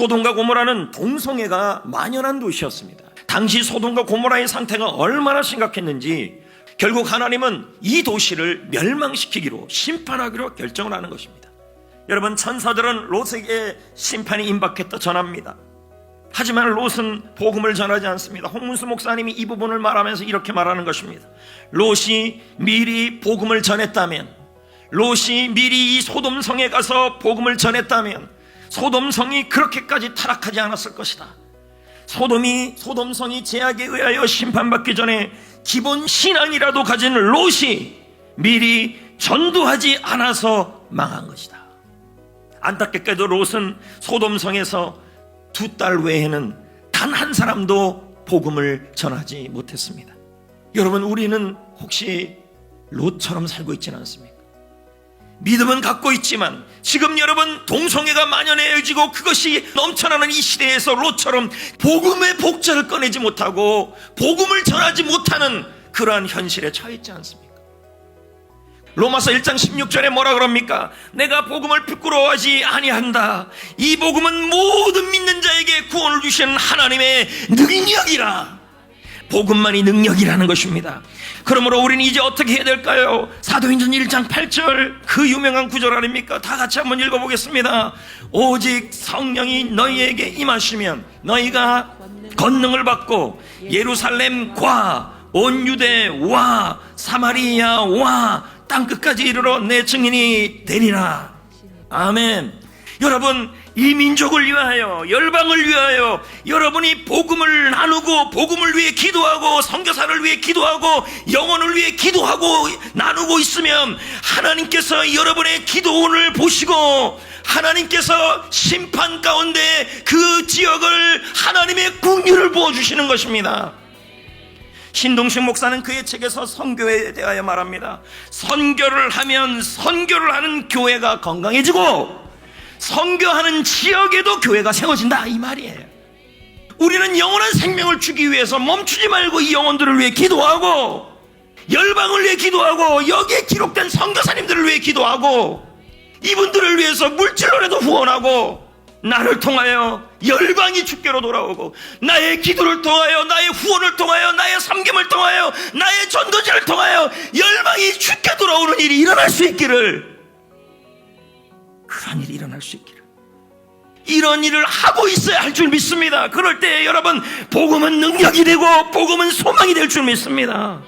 소돔과 고모라는 동성애가 만연한 도시였습니다. 당시 소돔과 고모라의 상태가 얼마나 심각했는지 결국 하나님은 이 도시를 멸망시키기로 심판하기로 결정을 하는 것입니다. 여러분 천사들은 롯에게 심판이 임박했다 전합니다. 하지만 롯은 복음을 전하지 않습니다. 홍문수 목사님이 이 부분을 말하면서 이렇게 말하는 것입니다. 롯이 미리 복음을 전했다면, 롯이 미리 이 소돔성에 가서 복음을 전했다면, 소돔성이 그렇게까지 타락하지 않았을 것이다. 소돔이 소돔성이 제약에 의하여 심판받기 전에 기본 신앙이라도 가진 롯이 미리 전도하지 않아서 망한 것이다. 안타깝게도 롯은 소돔성에서 두 딸 외에는 단 한 사람도 복음을 전하지 못했습니다. 여러분 우리는 혹시 롯처럼 살고 있지는 않습니까? 믿음은 갖고 있지만 지금 여러분 동성애가 만연해지고 그것이 넘쳐나는 이 시대에서 롯처럼 복음의 복자를 꺼내지 못하고 복음을 전하지 못하는 그러한 현실에 처해 있지 않습니까? 로마서 1장 16절에 뭐라 그럽니까? 내가 복음을 부끄러워하지 아니한다. 이 복음은 모든 믿는 자에게 구원을 주시는 하나님의 능력이라. 복음만이 능력이라는 것입니다. 그러므로 우리는 이제 어떻게 해야 될까요? 사도행전 1장 8절 그 유명한 구절 아닙니까? 다 같이 한번 읽어보겠습니다. 오직 성령이 너희에게 임하시면 너희가 권능을 받고 예루살렘과 온 유대와 사마리아와 땅 끝까지 이르러 내 증인이 되리라. 아멘. 여러분 이 민족을 위하여 열방을 위하여 여러분이 복음을 나누고 복음을 위해 기도하고 선교사를 위해 기도하고 영혼을 위해 기도하고 나누고 있으면 하나님께서 여러분의 기도를 보시고 하나님께서 심판 가운데 그 지역을 하나님의 국류를 부어 주시는 것입니다. 신동식 목사는 그의 책에서 선교에 대하여 말합니다. 선교를 하면 선교를 하는 교회가 건강해지고 선교하는 지역에도 교회가 세워진다 이 말이에요. 우리는 영원한 생명을 주기 위해서 멈추지 말고 이 영혼들을 위해 기도하고 열방을 위해 기도하고 여기에 기록된 선교사님들을 위해 기도하고 이분들을 위해서 물질로라도 후원하고 나를 통하여 열방이 주께로 돌아오고 나의 기도를 통하여 나의 후원을 통하여 나의 섬김을 통하여 나의 전도지를 통하여 열방이 주께 돌아오는 일이 일어날 수 있기를 그런 일이 일어날 수 있기를 이런 일을 하고 있어야 할 줄 믿습니다. 그럴 때 여러분 복음은 능력이 되고 복음은 소망이 될 줄 믿습니다.